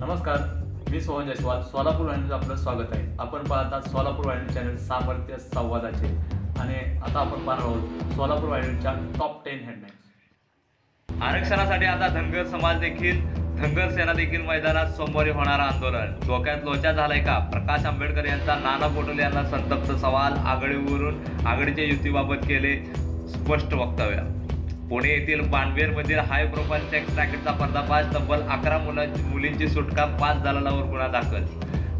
नमस्कार मी सोहन जयस्वाल सोलापूर वाहिनीचं आपलं स्वागत आहे. आपण पाहतात सोलापूर वाहिनी चॅनल सामर्थ्य संवादाचे. आणि आता आपण पाहणार आहोत सोलापूर वाहिनीच्या टॉप टेन हेडलाईन्स आरक्षणासाठी आता धनगर समाज देखील धनगर सेना देखील मैदानात सोमवारी होणार आंदोलन. डोक्यात लोचा झालाय का? प्रकाश आंबेडकर यांचा नाना पटोले यांना संतप्त सवाल आघाडीवरून आघाडीच्या युतीबाबत केले स्पष्ट वक्तव्य. पुणे येथील बाणवेरमधील हाय प्रोफाईल सेक्स रॅकेटचा पर्दाफाश तब्बल अकरा मुलांची मुलींची सुटका पाच दलालावर गुन्हा दाखल.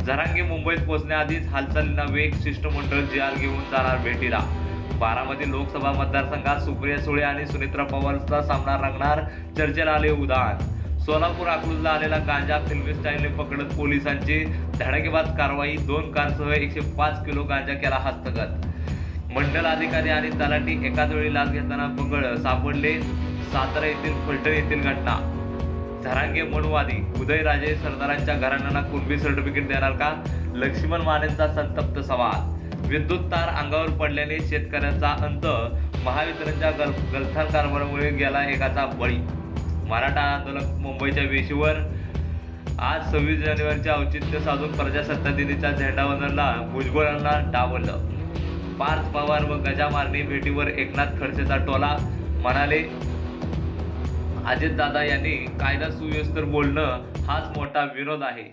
झरांगे मुंबईत पोहोचण्याआधीच हालचालींना वेग शिष्टमंडळ जी आर घेऊन जाणार भेटीला. बारामती लोकसभा मतदारसंघात सुप्रिया सुळे आणि सुनेत्रा पवारचा सामना रंगणार चर्चेला आले उदाहरण. सोलापूर अकलूजला आलेला गांजा फिल्मी स्टाईलने पकडत पोलिसांची धडकेबाज कारवाई दोन कारसह एकशे पाच किलो गांजा केला हस्तगत. मंडल अधिकारी आणि तलाठी एकाच वेळी लाच घेताना पकड सापडले. सातारा येथील फलटण येथील घटना. झरांगे मनुवादी उदयराजे सरदारांच्या घराण्यांना कुणबी सर्टिफिकेट देणार का? लक्ष्मण मानेंचा संतप्त सवाल. विद्युत तार अंगावर पडल्याने शेतकऱ्यांचा अंत महावितरणच्या गल गलथान कारभारामुळे गेला एकाचा बळी. मराठा आंदोलक मुंबईच्या वेशीवर आज सव्वीस जानेवारीचे औचित्य साधून प्रजासत्ताक दिनीच्या झेंडावंदनला भुजबळांना डावललं. पार्थ पवार व गजा मारणी भेटीवर एकनाथ खडसेचा टोला म्हणाले अजित दादा यांनी कायदा सुव्यवस्थेवर बोलणं हाच मोठा विरोध आहे.